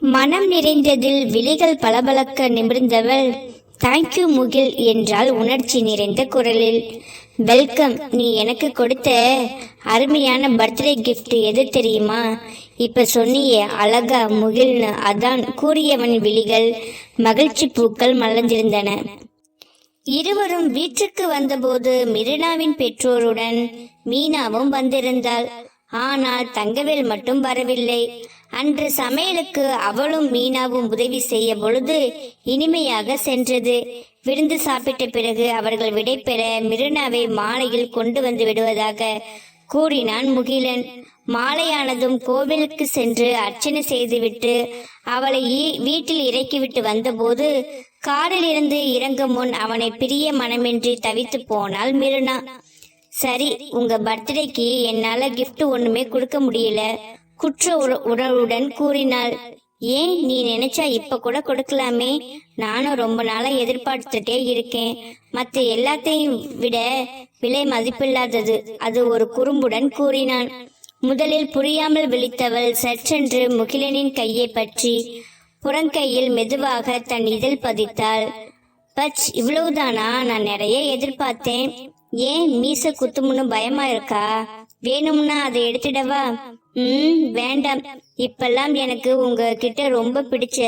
மனம் நிறைந்ததில் விழிகள் பளபளக்க நிமிர்ந்தவள். தேங்க்யூ முகில் என்றால் உணர்ச்சி நிறைந்த குரலில். வெல்கம் நீ எனக்கு கொடுத்த அருமையான பர்த்டே கிஃப்ட் எது தெரியுமா? இப்ப சொன்னியே அழகா முகில்னு அதான் கூறியவன் விழிகள் மகிழ்ச்சி பூக்கள் மலர்ந்திருந்தன. இருவரும் வீட்டுக்கு வந்தபோது மிரினாவின் பெற்றோருடன் மீனாவும் வந்திருந்தாள். ஆனால் தங்கவேல் மட்டும் வரவில்லை. அன்று சமையலுக்கு அவளும் மீனாவும் உதவி செய்ய பொழுது இனிமையாக சென்றது. விருந்து சாப்பிட்ட பிறகு அவர்கள் விடைபெற மிருனாவை மாலையில் கொண்டு வந்து விடுவதாக கூறினான் முகிலன். மாலையானதும் கோவிலுக்கு சென்று அர்ச்சனை செய்துவிட்டு அவளை வீட்டில் இறக்கிவிட்டு வந்தபோது காரில் இருந்து இறங்கும் முன் அவனை பிரிய மனமின்றி தவித்து போனாள் மிருனா. சரி உங்க பர்த்டேக்கு என்னால கிஃப்ட் ஒண்ணுமே கொடுக்க முடியல. குற்ற உறவுடன் கூறினாள். ஏன் நீ நினைச்சா இப்ப கூட கொடுக்கலாமே? நானும் ரொம்ப நாளா எதிர்பார்த்துட்டே இருக்கேன். மத்த எல்லாத்தையும் விட விலை மதிப்பில்லாதது. அது ஒரு குறும்புடன் கூறினான். முதலில் புரியாமல் விழித்தவள் சற்றென்று முகிலனின் கையை பற்றி புறங்கையில் மெதுவாக தன் இதழ் பதித்தாள். பச் இவ்வளவுதானா? நான் நிறைய எதிர்பார்த்தேன். ஏன் மீச குத்துமுன்னு பயமா இருக்கா? வேணும்னா அதை எடுத்துடவா? ம் வேண்டாம். இப்பெல்லாம் எனக்கு உங்க கிட்ட ரொம்ப பிடிச்ச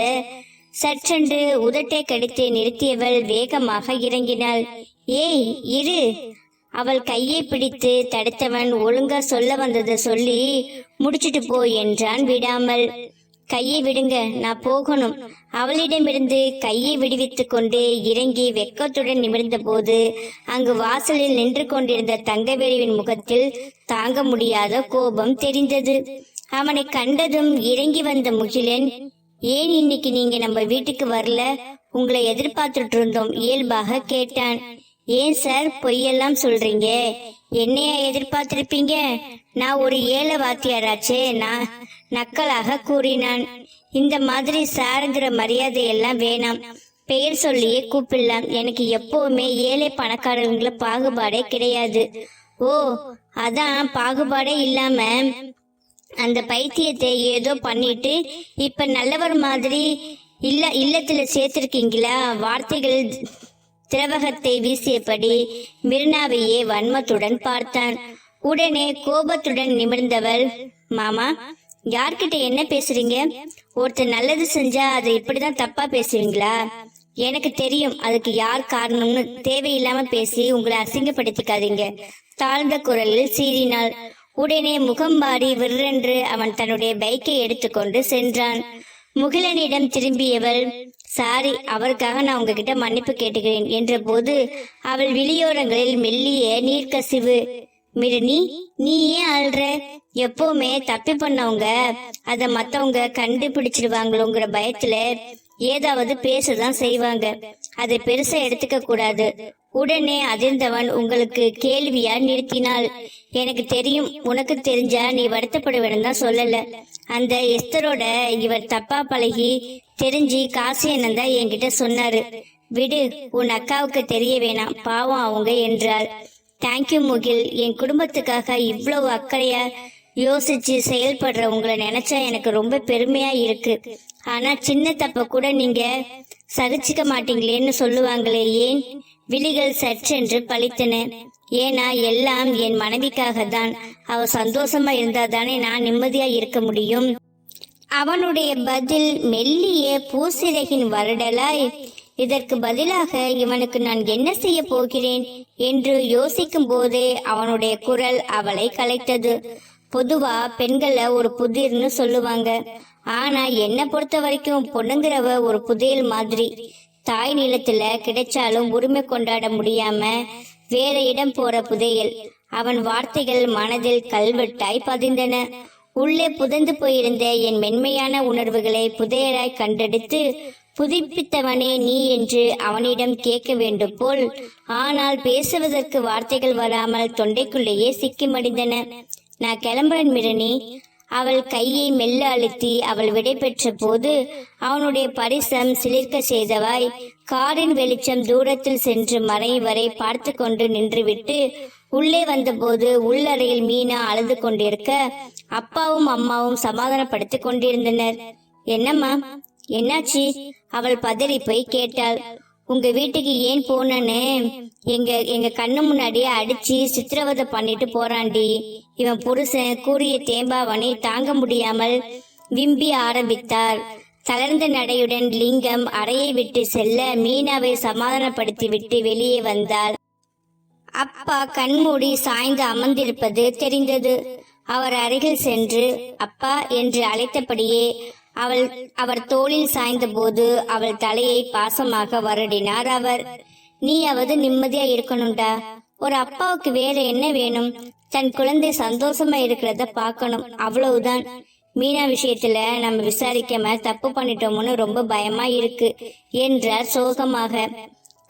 சற்றென்று உதட்டை கடித்து நிறுத்தியவள் வேகமாக இறங்கினாள். ஏய் இரு. அவள் கையை பிடித்து தடுத்தவன் ஒழுங்கா சொல்ல வந்ததை சொல்லி முடிச்சிட்டு போ என்றான் விடாமல். கையை விடுங்க நான் போகணும். அவளிடமிருந்து கையை விடுவித்துக் கொண்டு இறங்கி வெக்கத்துடன் நிமிர்ந்த போது அங்கு வாசலில் நின்று கொண்டிருந்த தங்கவேலுவின் முகத்தில் தாங்க முடியாத கோபம் தெரிந்தது. அவனை கண்டதும் இறங்கி வந்த முகிலன் ஏன் இன்னைக்கு நீங்க நம்ம வீட்டுக்கு வரல? உங்களை எதிர்பார்த்துட்டு இருந்தோம் இயல்பாக கேட்டான். ஏன் சார் பொய்யெல்லாம் சொல்றீங்க? என்னையா எதிர்பார்த்திருப்பீங்க? நான் ஒரு ஏழை வாத்தியாராச்சே நான் நக்கலாக கூறினான். இந்த மாதிரி சாருங்கிற மரியாதை எல்லாம் வேணாம். பெயர் சொல்லியே கூப்பிடலாம். எனக்கு எப்பவுமே ஏழை பணக்காரங்கள பாகுபாடே கிடையாது. ஓ அதான் பாகுபாடே இல்லாம அந்த பைத்தியத்தை ஏதோ பண்ணிட்டு இப்ப நல்லவர் மாதிரி இல்ல இல்லத்துல சேர்த்திருக்கீங்களா? வார்த்தைகள் திரவகத்தை வீசியபடி மிர்னாவையே வன்மத்துடன் பார்த்தான். உடனே கோபத்துடன் நிமிர்ந்தவள் மாமா யார்கிட்ட என்ன பேசுறீங்க? ஒருத்தர் நல்லது செஞ்சா அதை இப்படிதான் தப்பா பேசுவீங்களா? எனக்கு தெரியும் அதுக்கு யார் காரணம்னு தேவையில்லாம பேசி உங்களை அசிங்கப்படுத்திக்காதீங்க. தாழ்ந்த குரலில் சீறினாள். உடனே முகம் மாறி விற்றென்று அவன் தன்னுடைய பைக்கை எடுத்துக்கொண்டு சென்றான். முகிலனிடம் திரும்பியவள் சாரி அவருக்காக நான் உங்ககிட்ட மன்னிப்பு கேட்டுக்கிறேன் என்ற போது அவள் விழியோரங்களில் மெல்லிய நீர்க்கசிவு. மிருனி நீ ஏன் அழுற? எப்பவுமே தப்பி பண்ணவங்க அத மத்தவங்க கண்டுபிடிச்சிடுவாங்களோங்கிற பயத்துல ஏதாவது பேசதான் செய்வாங்க. அதை பெருசா எடுத்துக்க கூடாது. உடனே அதிர்ந்தவன் உங்களுக்கு கேள்வியா நிறுத்தினாள். எனக்கு தெரியும் உனக்கு தெரிஞ்சா நீ வருத்தப்பட தான் சொல்லல. அந்த எஸ்தரோட இவர் தப்பா பழகி தெரிஞ்சு காசு தான் என்கிட்ட சொன்னாரு. விடு உன் அக்காவுக்கு தெரிய வேணாம் பாவம் அவங்க என்றாள். தேங்க்யூ முகில். என் குடும்பத்துக்காக இவ்வளவு அக்கறையா யோசிச்சு செயல்படுற உங்களை நினைச்சா எனக்கு ரொம்ப பெருமையா இருக்கு. ஆனா சின்ன தப்ப கூட நீங்க சகிச்சிக்க மாட்டீங்களேன்னு சொல்லுவாங்களே ஏன்? விழிகள் சற்றென்று பளித்தன ஏன்னா எல்லாம் என் மனைவிக்காக தான் அவ சந்தோஷமா இருந்தா தானே நான் நிம்மதியா இருக்க முடியும். அவனுடைய பதில் மெல்லிய பூசிறகின் வருடலாய். இதற்கு பதிலாக இவனுக்கு நான் என்ன செய்ய போகிறேன் என்று யோசிக்கும் போதே அவனுடைய குரல் அவளை கலைத்தது. பொதுவா பெண்களை ஒரு புதிர்னு சொல்லுவாங்க. ஆனா என்ன பொறுத்த வரைக்கும் பொண்ணுங்கிறவ ஒரு புதையல் மாதிரி. தாய் நிலத்துல கிடைச்சாலும் உரிமை கொண்டாட முடியாம வேற இடம் போற புதையல். அவன் வார்த்தைகள் மனதில் கல்வெட்டாய் பதிந்தன. உள்ளே புதந்து போயிருந்த என் மென்மையான உணர்வுகளை புதையராய் கண்டெடுத்து புதுப்பித்தவனே நீ என்று அவனிடம் கேட்க வேண்டும் போல் ஆனால் பேசுவதற்கு வார்த்தைகள் வராமல் தொண்டைக்குள்ளேயே சிக்கி மடிந்தன. நான் கிளம்புறேன் மிரணி. அவள் கையை மெல்ல அழுத்தி அவள் விடை பெற்ற போது அவனுடைய பரிசம் சிலிர்க்க செய்தவாய் காரின் வெளிச்சம் தூரத்தில் சென்று மறை வரை பார்த்து கொண்டு நின்றுவிட்டு உள்ளே வந்தபோது உள்ளறையில் மீனா அழுது கொண்டிருக்க அப்பாவும் அம்மாவும் சமாதானப்படுத்திக் கொண்டிருந்தனர். என்னம்மா? என்னாச்சு? அவள் பதறி போய் கேட்டாள். உங்க வீட்டுக்கு ஏன் போனேன்னு எங்க எங்க கண்ணு முன்னாடியே அடிச்சு சித்திரவதை பண்ணிட்டு போறாண்டி. இவன் புருஷன் கூறிய தேம்பாவனை தாங்க முடியாமல் விம்பி ஆரம்பித்தார். தளர்ந்த நடையுடன் லிங்கம் அறையை விட்டு செல்ல மீனாவை சமாதானப்படுத்தி விட்டு வெளியே வந்தாள். அப்பா கண்மூடி சாய்ந்து அமர்ந்திருப்பது தெரிந்தது. அவர் அருகில் சென்று அப்பா என்று அழைத்தபடியே அவள் அவர் தோளில் சாய்ந்தபோது அவள் தலையை பாசமாக வருடினார் அவர். நீயாவது நிம்மதியா இருக்கணும்டா. ஒரு அப்பாவுக்கு வேற என்ன வேணும்? தன் குழந்தை சந்தோஷமா இருக்கிறத பார்க்கணும். அவ்வளவுதான். மீனா விஷயத்துல நம்ம விசாரிக்காம தப்பு பண்ணிட்டோம்னு ரொம்ப பயமா இருக்கு என்றார் சோகமாக.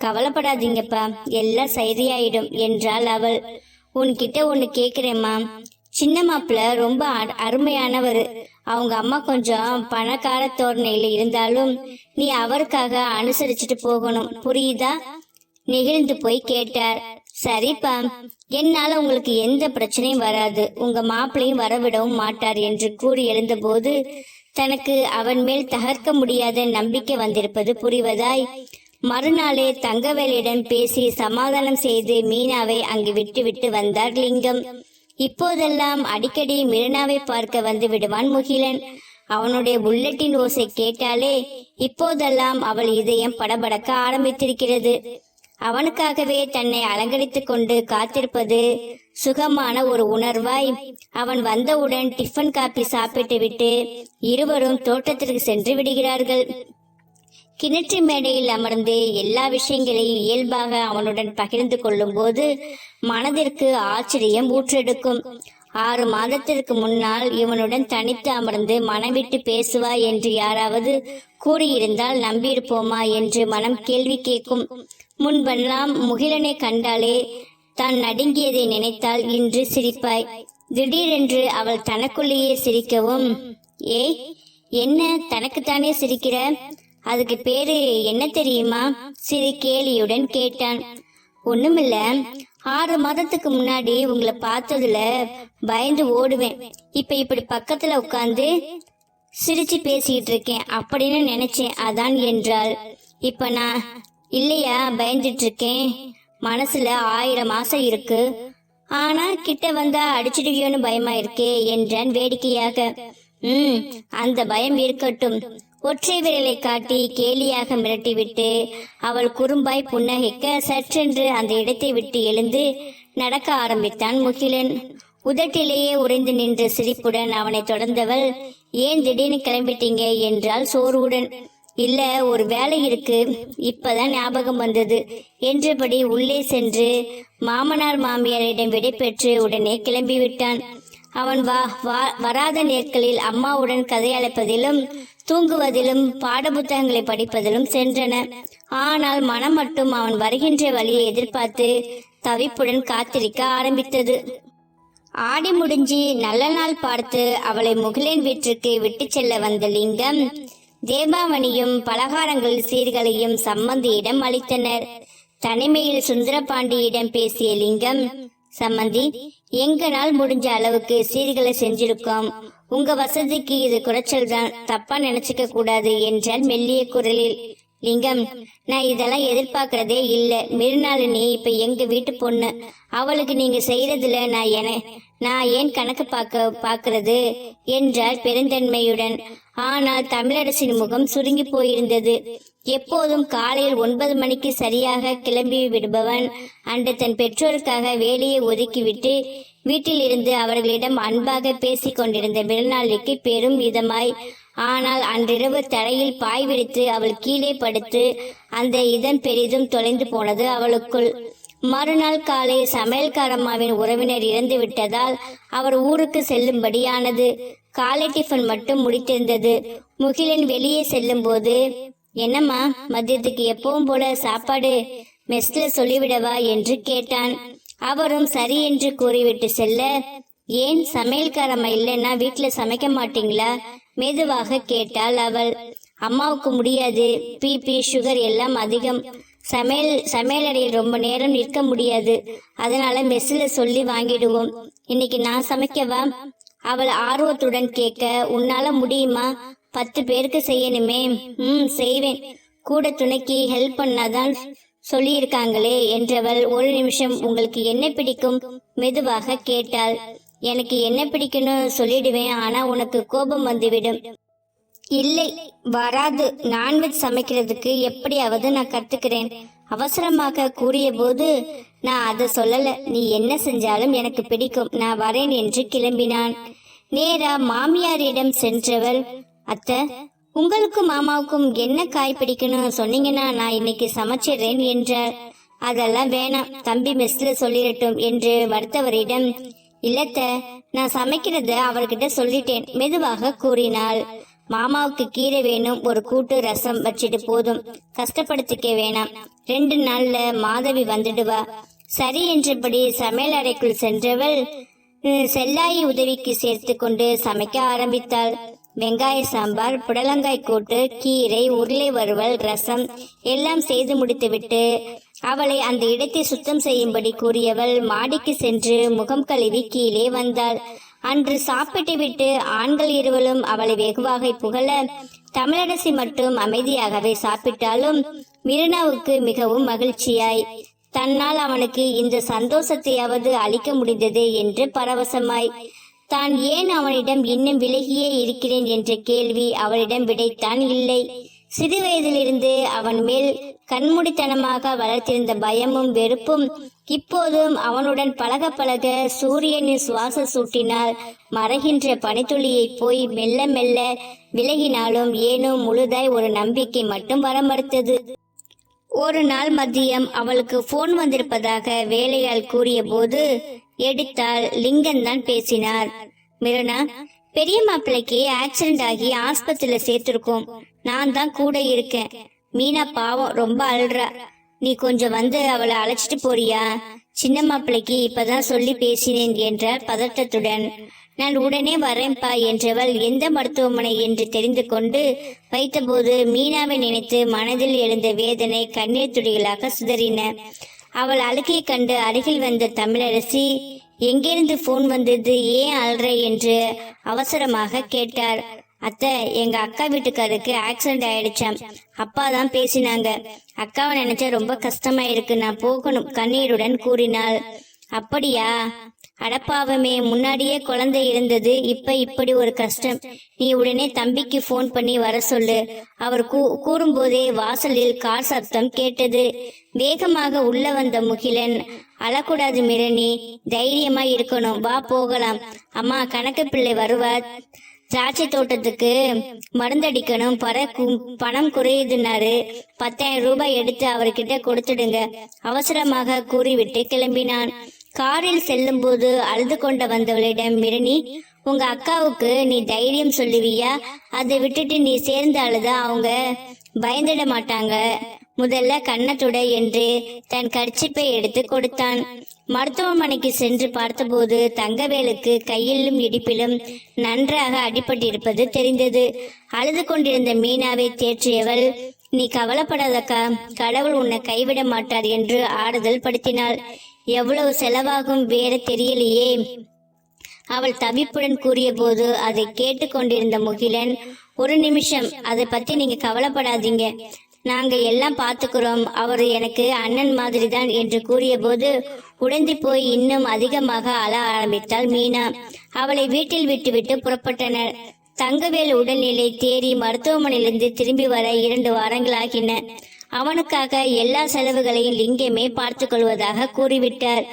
கவலைப்படாதீங்கப்பா. எல்லாம் சரியாயிடும் என்றாள் அவள். உன்கிட்ட ஒன்னு கேக்குறேம்மா. சின்ன மாப்பிள்ள ரொம்ப அ- அருமையானவர். அவங்க அம்மா கொஞ்சம் பணக்கார தோரணையில இருந்தாலும் நீ அவருக்காக அனுசரிச்சுட்டு போகணும். புரியுதா? நெகிழ்ந்து போய் கேட்டார். சரிப்பா என்னால உங்களுக்கு எந்த பிரச்சனையும் வராது. உங்க மாப்பிளையும் வரவிடவும் மாட்டார் என்று கூறி எழுந்தபோது தனக்கு அவன் மேல் தகர்க்க முடியாத நம்பிக்கை வந்திருப்பது புரிவதாய் மறுநாளே தங்கவேலிடம் பேசி சமாதானம் செய்து மீனாவை அங்கு விட்டுவிட்டு வந்தார் லிங்கம். இப்போதெல்லாம் அடிக்கடி மிரினாவை பார்க்க வந்து விடுவான் முகிலன். அவனுடைய புல்லட்டின் ஓசை கேட்டாலே இப்போதெல்லாம் அவள் இதயம் படபடக்க ஆரம்பித்திருக்கிறது. அவனுக்காகவே தன்னை அலங்கரித்துக் கொண்டு காத்திருப்பது சுகமான ஒரு உணர்வாய். அவன் வந்தவுடன் டிஃபன் காப்பி சாப்பிட்டு விட்டு இருவரும் தோட்டத்திற்கு சென்று விடுகிறார்கள். கிணற்று மேடையில் அமர்ந்து எல்லா விஷயங்களையும் இயல்பாக அவனுடன் பகிர்ந்து கொள்ளும் போது மனதிற்கு ஆச்சரியம் ஊற்றெடுக்கும். ஆறு மாதத்திற்கு முன்னால் இவனுடன் தனித்து அமர்ந்து மனம் விட்டு என்று யாராவது கூறியிருந்தால் நம்பியிருப்போமா என்று மனம் கேள்வி கேட்கும். முன்பெல்லாம் முகிலனை கண்டாலே தான் நடுங்கியதை நினைத்தால் இன்று சிரிப்பாய். திடீரென்று அவள் தனக்குள்ளேயே சிரிக்கவும் ஏய் என்ன? தனக்குத்தானே சிரிக்கிற? அதுக்கு பேரு என்ன தெரியுமா? சிறு கேலியுடன் கேட்டான். ஒண்ணுமில்ல. ஆறு மாதத்துக்கு முன்னாடி உங்களை பார்த்ததுல பயந்து ஓடுவேன். இப்ப இப்படி பக்கத்துல உட்காந்து சிரிச்சு பேசிக்கிட்டு இருக்கேன் அப்படின்னு நினைச்சேன். அதான் என்றாள். இப்ப நான் இல்லையா? பயந்துட்டு இருக்கேன். மனசுல ஆயிரம் ஆசை இருக்கு. ஆனா கிட்ட வந்தா அடிச்சிடுவியோன்னு பயமா இருக்கே என்றான் வேடிக்கையாக. ம் அந்த பயம் இருக்கட்டும். ஒற்றை விரலை காட்டி கேலியாக மிரட்டிவிட்டு அவள் குறும்பாய் புன்னகைக்க சற்றென்று அந்த இடத்தை விட்டு எழுந்து நடக்க ஆரம்பித்தான் முகிலன். உதட்டிலேயே உறைந்து நின்ற சிரிப்புடன் அவனை தொடர்ந்தவள் ஏன் திடீர்னு கிளம்பிட்டீங்க? என்றால் சோர்வுடன். இல்ல ஒரு வேலை இருக்கு. இப்பதான் ஞாபகம் வந்தது. என்றபடி உள்ளே சென்று மாமனார் மாமியாரிடம் விடைபெற்று உடனே கிளம்பிவிட்டான். அவன் வா வா- வராத நேர்களில் அம்மாவுடன் கதை அழைப்பதிலும் தூங்குவதிலும் பாடப்புத்தகங்களை படிப்பதிலும் சென்றன. ஆனால் மனம் மட்டும் அவன் வருகின்ற வழியை எதிர்பார்த்து தவிப்புடன் காத்திருக்க ஆரம்பித்தது. ஆடி முடிஞ்சு நல்ல நாள் பார்த்து அவளை முகிலேன் வீட்டிற்கு விட்டு செல்ல வந்த லிங்கம் தேபாவணியும் பலகாரங்கள் சீர்களையும் சம்மந்தியிடம் அளித்தனர். தனிமையில் சுந்தரபாண்டியிடம் பேசிய லிங்கம் சம்மந்தி எங்கனால் முடிஞ்ச அளவுக்கு சீர்களை செஞ்சிருக்கோம். உங்க வசதிக்கு இது குறைச்சல் தான் தப்பா நினைச்சுக்க கூடாது என்றால் மெல்லிய குரலில். லிங்கம் நான் இதெல்லாம் எதிர்பார்க்கறதே இல்ல. மிருநாளினி இப்ப எங்க வீட்டு பொண்ணு? அவளுக்கு நீங்க செய்யறதுல நான் என நான் ஏன் கணக்கு பார்க்க பார்க்கறது? என்றார் பெருந்தன்மையுடன். ஆனால் தமிழரசின் முகம் சுருங்கி போயிருந்தது. எப்போதும் காலையில் ஒன்பது மணிக்கு சரியாக கிளம்பி விடுபவன். அன்று தன் பெற்றோருக்காக வேலையை ஒதுக்கிவிட்டு வீட்டில் இருந்து அவர்களிடம் அன்பாக பேசிக் கொண்டிருந்த மிருநாளிக்கு பெரும் இதமாய். ஆனால் அன்றிரவு தரையில் பாய் விடுத்து அவள் கீழே படுத்து அந்த இதம் பெரிதும் தொலைந்து போனது அவளுக்குள். மறுநாள் காலை சமையல்காரம்மாவின் உறவினர் இறந்து விட்டதால் அவர் ஊருக்கு செல்லும்படியானது. காலை டிஃபன் மட்டும் முடித்திருந்தது. முகிலன் வெளியே செல்லும் போது என்னம்மா மதியத்துக்கு எப்பவும் போல சாப்பாடு மெஸ்ல சொல்லிவிடவா என்று கேட்டான். அவரும் சரி என்று கூறிவிட்டு செல்ல ஏன் சமையல்காரம்மா இல்லைன்னா வீட்டுல சமைக்க மாட்டீங்களா? மெதுவாக கேட்டாள் அவள். அம்மாவுக்கு முடியாது. பிபி சுகர் எல்லாம் அதிகம். சமையல் சமையலறையில் ரொம்ப நேரம் நிற்க முடியாது. அதனால மெஸ்ல சொல்லி வாங்கிடுவோம். இன்னைக்கு நான் சமைக்கவா? அவள் ஆர்வத்துடன் கேட்க உன்னால முடியுமா? பத்து பேருக்கு செய்யணுமே. ம் செய்வேன். கூட துணைக்கு ஹெல்ப் பண்ணாதான் சொல்லியிருக்காங்களே என்றவள் ஒரு நிமிஷம் உங்களுக்கு என்ன பிடிக்கும் மெதுவாக கேட்டாள். எனக்கு என்ன பிடிக்கும்னு சொல்லிடுவேன் ஆனா உனக்கு கோபம் வந்துவிடும். இல்லை வராது. நான்வெஜ் சமைக்கிறதுக்கு எப்படியாவது நான் கத்துக்கிறேன். அவசரமாக கூறிய போது நான் அதை சொல்லல. நீ என்ன செஞ்சாலும் எனக்கு பிடிக்கும். நான் வரேன் என்று கிளம்பினான். நேரா மாமியாரிடம் சென்றவள் அத்தை உங்களுக்கும் மாமாவுக்கும் என்ன காய் பிடிக்கணும்னு சொன்னீங்கன்னா நான் இன்னைக்கு சமைச்சிடுறேன் என்றார். அதெல்லாம் வேணாம் தம்பி மெஸ்ல சொல்லிடட்டும் என்று மருத்துவரிடம் இல்லத்த நான் சமைக்கிறத அவர்கிட்ட சொல்லிட்டேன் மெதுவாக கூறினாள். மாமாவுக்கு கீரை வேணும் ஒரு கூட்டு ரசம் வச்சிட்டு போதும் கஷ்டப்படுத்திக்க வேணாம். ரெண்டு நாள்ல மாதவி வந்துடுவா. சரி என்றபடி சமையல் அறைக்குள் சென்றவள் செல்லாயி உதவிக்கு சேர்த்து கொண்டு சமைக்க ஆரம்பித்தாள். வெங்காய சாம்பார் புடலங்காய் கூட்டு கீரை உருளை வறுவல் ரசம் எல்லாம் செய்து முடித்துவிட்டு அவளை அந்த இடத்தை சுத்தம் செய்யும்படி கூறியவள் மாடிக்கு சென்று முகம் கழுவி கீழே வந்தாள். அன்று சாப்பிட்டுவிட்டு ஆண்கள் இருவரும் அவளை வெகுவாக புகழ தமிழரசி மட்டும் அமைதியாகவே சாப்பிட்டாலும் மிருனாவுக்கு மிகவும் மகிழ்ச்சியாய். தன்னால் அவனுக்கு இந்த சந்தோஷத்தையாவது அளிக்க முடிந்தது என்று பரவசமாய் தான் ஏன் அவனிடம் இன்னும் விலகியே இருக்கிறேன் என்ற கேள்வி அவளிடம் விடைத்தான் இல்லை. சிறு வயதிலிருந்து அவன் மேல் கண்மூடித்தனமாக வளர்த்திருந்த பயமும் வெறுப்பும் இப்போதும் அவனுடன் பழக பழக சூரியனின் சுவாச சூட்டினால் மறைகின்ற பனித்துளியைப் போய் மெல்ல மெல்ல விலகினாலும் ஏனோ முழுதாய் ஒரு நம்பிக்கை மட்டும் வர மறுத்தது. ஒரு நாள் மதியம் அவளுக்கு போன் வந்திருப்பதாக வேலையால் கூறிய போது எடுத்தால் லிங்கன் தான் பேசினார். மிரனா பெரிய மாப்பிள்ளைக்கு ஆக்சிடென்ட் ஆகி ஆஸ்பத்திரியில சேர்த்திருக்கோம். நான் தான் கூட இருக்கேன். மீனா பாவம் ரொம்ப அழுறா. நீ கொஞ்சம் வந்து அவளை அழைச்சிட்டு போறியா? சின்ன மாப்பிள்ளைக்கு இப்பதான் சொல்லி பேசினேன் என்ற பதட்டத்துடன் நான் உடனே வரேன்பா என்றவள் எந்த மருத்துவமனை என்று தெரிந்து கொண்டு வைத்தபோது மீனாவை நினைத்து மனதில் எழுந்த வேதனை கண்ணீர் துடிகளாக சிதறின. அவள் அழுகை கண்டு அருகில் வந்த தமிழரசி எங்கிருந்து போன் வந்தது? ஏன் அல்ற என்று அவசரமாக கேட்டார். அத்தை எங்க அக்கா வீட்டுக்காருக்கு ஆக்சிடென்ட் ஆயிடுச்சாம். அப்பா தான் பேசினாங்க. அக்காவை நினைச்சா ரொம்ப கஷ்டமா இருக்கு. நான் போகணும் கண்ணீருடன் கூறினாள். அப்படியா? அடப்பாவமே முன்னாடியே குழந்தை இருந்தது இப்ப இப்படி ஒரு கஷ்டம். நீ உடனே தம்பிக்கு ஃபோன் பண்ணி வர சொல்லு. அவர் கூ- கூறும்போதே வாசலில் கார் சத்தம் கேட்டது. வேகமாக உள்ள வந்த முகிலன் அழக்கூடாது மிரணி தைரியமா இருக்கணும். வா போகலாம். அம்மா கணக்கு பிள்ளை வருவார் திராட்சை தோட்டத்துக்கு மருந்தடிக்கணும் பர கு- பணம் குறையுதுன்னாரு. பத்தாயிரம் ரூபாய் எடுத்து அவர்கிட்ட கொடுத்துடுங்க. அவசரமாக கூறிவிட்டு கிளம்பினான். காரில் செல்லும்போது அழுது கொண்ட வந்தவளிடம் மிரணி உங்க அக்காவுக்கு நீ தைரியம் சொல்லுவியா? அதை விட்டுட்டு நீ சேர்ந்து அழுதா அவங்க பயந்துட மாட்டாங்க. முதல்ல கண்ணத்துடை என்று தன் கர்ச்சிப்பை எடுத்து கொடுத்தான். மருத்துவமனைக்கு சென்று பார்த்தபோது தங்கவேலுக்கு கையிலும் இடிப்பிலும் நன்றாக அடிபட்டிருப்பது தெரிந்தது. அழுது கொண்டிருந்த மீனாவை தேற்றியவள் நீ கவலைப்படாதக்கா கடவுள் உன்னை கைவிட மாட்டார் என்று ஆறுதல் படுத்தினாள். எவ்வளவு செலவாகும் வேற தெரியலையே. அவள் தவிப்புடன் கூறியபோது அதை கேட்டுக்கொண்டிருந்த முகிலன் ஒரு நிமிஷம் அதை பத்தி நீங்க கவலைப்படாதீங்க. நாங்க எல்லாம் பாத்துக்கிறோம் அவர் எனக்கு அண்ணன் மாதிரி தான் என்று கூறியபோது உடைந்து போய் இன்னும் அதிகமாக அழ ஆரம்பித்தாள் மீனா. அவளை வீட்டில் விட்டுவிட்டு புறப்பட்டனர். தங்கவேல் உடல்நிலை தேறி மருத்துவமனையிலிருந்து திரும்பி வர இரண்டு வாரங்களாகின. அவனுக்காக எல்லா செலவுகளையும் லிங்கமே பார்த்துக் கொள்வதாக கூறிவிட்டார்.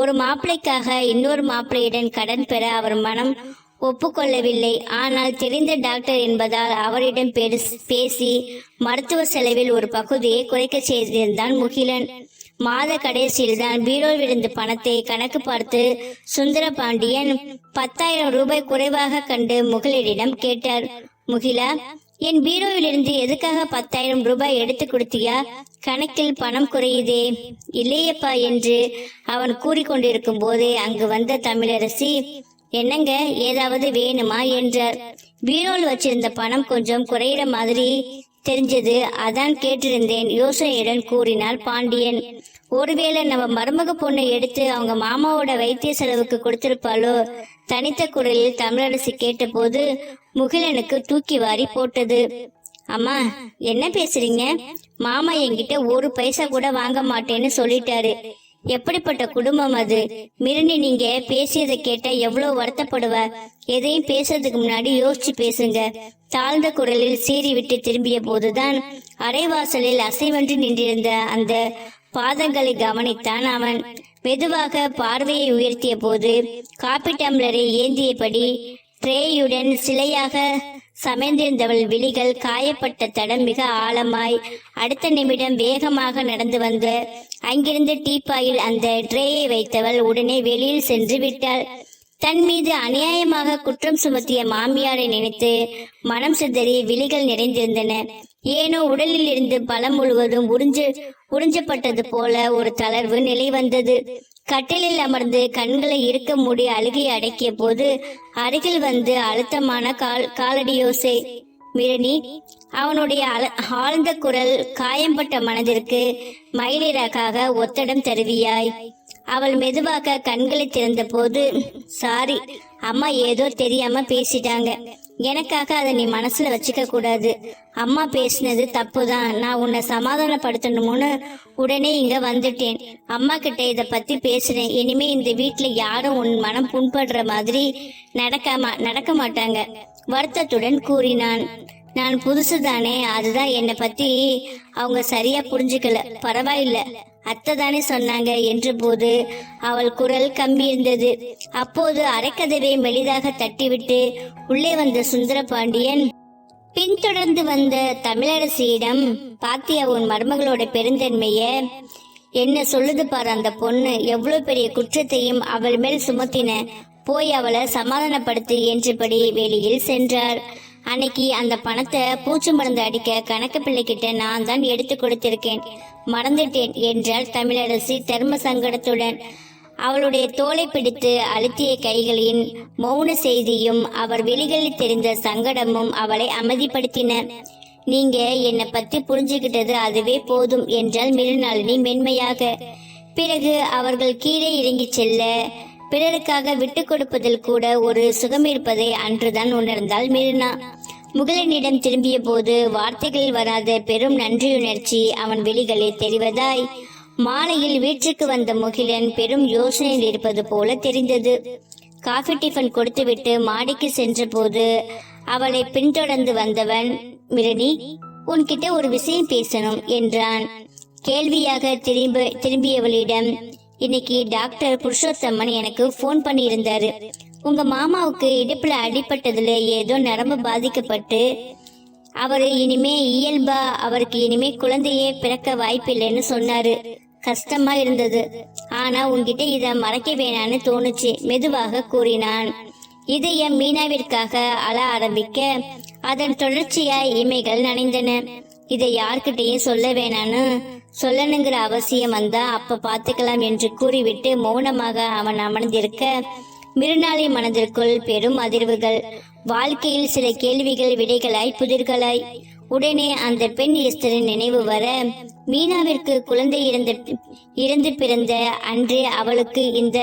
ஒரு மாப்பிளைக்காக இன்னொரு மாப்பிள்ளையுடன் கடன் பெற அவர் மனம் ஒப்புக்கொள்ளவில்லை. ஆனால் தெரிந்த டாக்டர் என்பதால் அவரிடம் பேசி மருத்துவ செலவில் ஒரு பகுதியை குறைக்க செய்திருந்தான் முகிலன். மாத கடைசியில் தான் பீரோவில் விழுந்த பணத்தை கணக்கு பார்த்து சுந்தர பாண்டியன் பத்தாயிரம் ரூபாய் குறைவாக கண்டு முகிலரிடம் கேட்டார். முகிலா என் பீரோவிலிருந்து எதுக்காக பத்தாயிரம் ரூபாய் எடுத்து கொடுத்தியா? கணக்கில் பணம் குறையுதே. இல்லையப்பா என்று அவன் கூறிக்கொண்டிருக்கும் போதே அங்கு வந்த தமிழரசி என்னங்க ஏதாவது வேணுமா என்றார். பீரோல் வச்சிருந்த பணம் கொஞ்சம் குறையிற மாதிரி தெரிஞ்சது அதான் கேட்டிருந்தேன் யோசனையுடன் கூறினார் பாண்டியன். ஒருவேளை நம்ம மருமக பொண்ணை எடுத்து அவங்க மாமாவோட வைத்திய செலவுக்கு கொடுத்திருப்பாளோ? தனித்த குரலில் தமிழரசி கேட்டபோது முகிலனுக்கு தூக்கி வாரி போட்டது. அம்மா என்ன பேசுறீங்க? மாமா என்கிட்ட ஒரு பைசா கூட வாங்க மாட்டேன்னு சொல்லிட்டாரு. எப்படிப்பட்ட குடும்பம் அது? மிருனி நீங்க பேசியதை கேட்டா எவ்வளவு வருத்தப்படுவ? எதையும் பேசுறதுக்கு முன்னாடி யோசிச்சு பேசுங்க. தாழ்ந்த குரலில் சீறி விட்டு திரும்பிய போதுதான் அரைவாசலில் அசைவன்று நின்றிருந்த அந்த பாதங்களை கவனித்தான் அவன். மெதுவாக பார்வையை உயர்த்திய போது காப்பி டம்ளரை ஏந்தியபடி ட்ரேயுடன் சிலையாக சமைந்திருந்தவள் விழிகள் காயப்பட்ட தடம் மிக ஆழமாய் அடுத்த நிமிடம் வேகமாக நடந்து வந்து அங்கிருந்து டீப்பாயில் அந்த ட்ரேயை வைத்தவள் உடனே வெளியில் சென்று விட்டாள். தன் மீது அநியாயமாக குற்றம் சுமத்திய மாமியாரை நினைத்து மனம் சிதறி விழிகள் நிறைந்திருந்தன. ஏனோ உடலில் இருந்து பலம் முழுவதும் உறிஞ்சு உறிஞ்சப்பட்டது போல ஒரு தளர்வு நிலை வந்தது. கட்டிலில் அமர்ந்து கண்களை இருக்க மூடி அழுகையை அடக்கிய போது அருகில் வந்து அழுத்தமான கால் காலடியோசை. மிரணி அவனுடைய ஆழ்ந்த குரல் காயம்பட்ட மனதிற்கு மயிலிறக்காக ஒத்தடம் தருவியாய். அவள் மெதுவாக கண்களை திறந்த போது சாரி அம்மா ஏதோ தெரியாம பேசிட்டாங்க. எனக்காக அதை நீ மனசுல வச்சுக்க கூடாது. அம்மா பேசினது தப்புதான். நான் உன்னை சமாதானப்படுத்தணும்னு உடனே இங்க வந்துட்டேன். அம்மா கிட்ட இதை பத்தி பேசுறேன். இனிமே இந்த வீட்டுல யாரும் உன் மனம் புண்படுற மாதிரி நடக்காம நடக்க மாட்டாங்க. வருத்தத்துடன் கூறினான். நான் புதுசு தானே அதுதான் என்னை பத்தி அவங்க சரியா புரிஞ்சுக்கல. பரவாயில்ல. அத்தை தானே சொன்னாங்க என்ற போது அவள் குரல் கம்பியிருந்தது அப்போது அரைக்கதவை மெலிதாக தட்டிவிட்டு உள்ளே வந்த சுந்தர பாண்டியன் பின்தொடர்ந்து வந்த தமிழரசியிடம் பாத்தியா உன் மருமகளோட பெருந்தன்மைய என்ன சொல்லுது பாரு அந்த பொண்ணு எவ்வளவு பெரிய குற்றத்தையும் அவள் மேல் சுமத்தின. போய் அவளை சமாதானப்படுத்து என்றபடி வெளியில் சென்றார். அன்னைக்கு அந்த பணத்தை பூச்சி மருந்து அடிக்க கணக்கு பிள்ளைகிட்ட நான் தான் எடுத்து கொடுத்திருக்கேன். மறந்துட்டேன் என்றாள் தமிழரசி தர்ம சங்கடத்துடன் அவளுடைய தோலை பிடித்து அழுத்திய கைகளின் மௌன செய்தியும் அவர் வெளிகளில் தெரிந்த சங்கடமும் அவளை அமைதிப்படுத்தின. நீங்க என்னை பத்தி புரிஞ்சுக்கிட்டது அதுவே போதும் என்றால் மிருநாளினி மென்மையாக. பிறகு அவர்கள் கீழே இறங்கி செல்ல பிறருக்காக விட்டு கொடுப்பதில் கூட ஒரு சுகம் இருப்பதை அன்றுதான் உணர்ந்தாள் மிருனா. முகலனிடம் திரும்பிய போது வார்த்தைகளில் வராத பெரும் நன்றியுணர்ச்சி அவன் வெளிகளில் தெரிவதாய் மாலையில் வீட்டுக்கு வந்த முகிலன் பெரும் யோசனையில் இருப்பது போல தெரிந்தது. காஃபி டிஃபன் கொடுத்துவிட்டு மாடிக்கு சென்றபோது அவளை பின்தொடர்ந்து வந்தவன் மிரணி உன்கிட்ட ஒரு விஷயம் பேசணும் என்றான். கேள்வியாக திரும்ப திரும்பியவளிடம் இன்னைக்கு டாக்டர் புருஷோத்தமன் எனக்கு ஃபோன் பண்ணி இருந்தாரு உங்க மாமாவுக்கு இடுப்புல அடிபட்டதுல ஏதோ நரம்பு பாதிக்கப்பட்டு அவரு இனிமே இயல்பா அவருக்கு இனிமே குழந்தையே பிறக்க வாய்ப்பில்லைன்னு சொன்னாரு. கஷ்டமா இருந்தது. ஆனா உன்கிட்ட இத மறைக்க வேணான்னு தோணுச்சு மெதுவாக கூறினான். இதய மீனாவிற்காக அழ ஆரம்பிக்க அதன் தொடர்ச்சியாய் இமைகள் நனைந்தன. இதை யார்கிட்டயும் சொல்ல வேணான்னு சொல்லணுங்கிற அவசியம் வந்தா அப்ப பாத்துக்கலாம் என்று கூறிவிட்டு மௌனமாக அவன் அமர்ந்திருக்க மிருநாளி மனதிற்குள் பெரும் அதிர்வுகள். வாழ்க்கையில் சில கேள்விகள் விடைகளாய் புதிர்களாய். உடனே அந்த பெண் எஸ்தரின் நினைவு வர மீனாவிற்கு குழந்தை இறந்த இறந்து பிறந்த அன்றே அவளுக்கு இந்த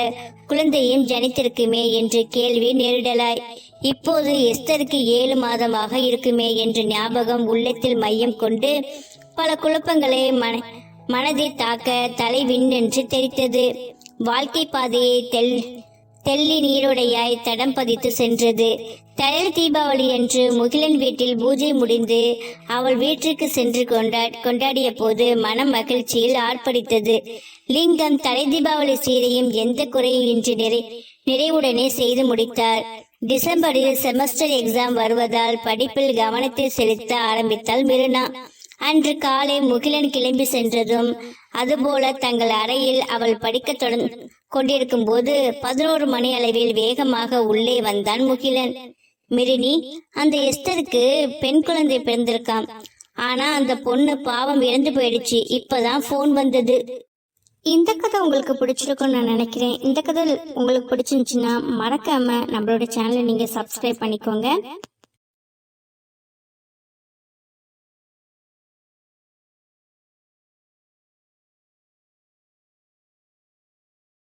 குழந்தையும் ஜனித்திருக்குமே என்று கேள்வி நேரிடலாய். இப்போது எஸ்தருக்கு ஏழு மாதமாக இருக்குமே என்ற ஞாபகம் உள்ளத்தில் மையம் கொண்டு பல குழப்பங்களை மன மனதை தாக்க தலை விண்ணென்று தெரித்தது வாழ்க்கை பாதையை தெல் தெள்ளி நீரோடையாய் தடம் பதித்து சென்றது. தலை தீபாவளி என்று முகிலன் வீட்டில் பூஜை முடிந்து அவள் வீட்டிற்கு சென்று கொண்டா கொண்டாடிய போது மனம் மகிழ்ச்சியில் ஆர்ப்பரித்தது. லிங்கம் தலை தீபாவளி சீரையும் எந்த குறையின்றி நிறை நிறைவுடனே செய்து முடித்தார். டிசம்பரில் செமஸ்டர் எக்ஸாம் வருவதால் படிப்பில் கவனத்தை செலுத்த ஆரம்பித்தாள் மிருனா. அன்று காலை முகிலன் கிளம்பி சென்றதும் அதுபோல தங்கள் அறையில் அவள் படிக்க தொடர்ந்து கொண்டிருக்கும் போது பதினோரு மணி அளவில் வேகமாக உள்ளே வந்தான் முகிலன். மிரினி அந்த எஸ்தருக்கு பெண் குழந்தை பிறந்திருக்கான் ஆனா அந்த பொண்ணு பாவம் இறந்து போயிடுச்சு. இப்பதான் ஃபோன் வந்தது. இந்த கதை உங்களுக்கு பிடிச்சிருக்கும்னு நான் நினைக்கிறேன். இந்த கதை உங்களுக்கு பிடிச்சிருந்துச்சுன்னா மறக்காம நம்மளோட சேனலை நீங்க சப்ஸ்கிரைப் பண்ணிக்கோங்க.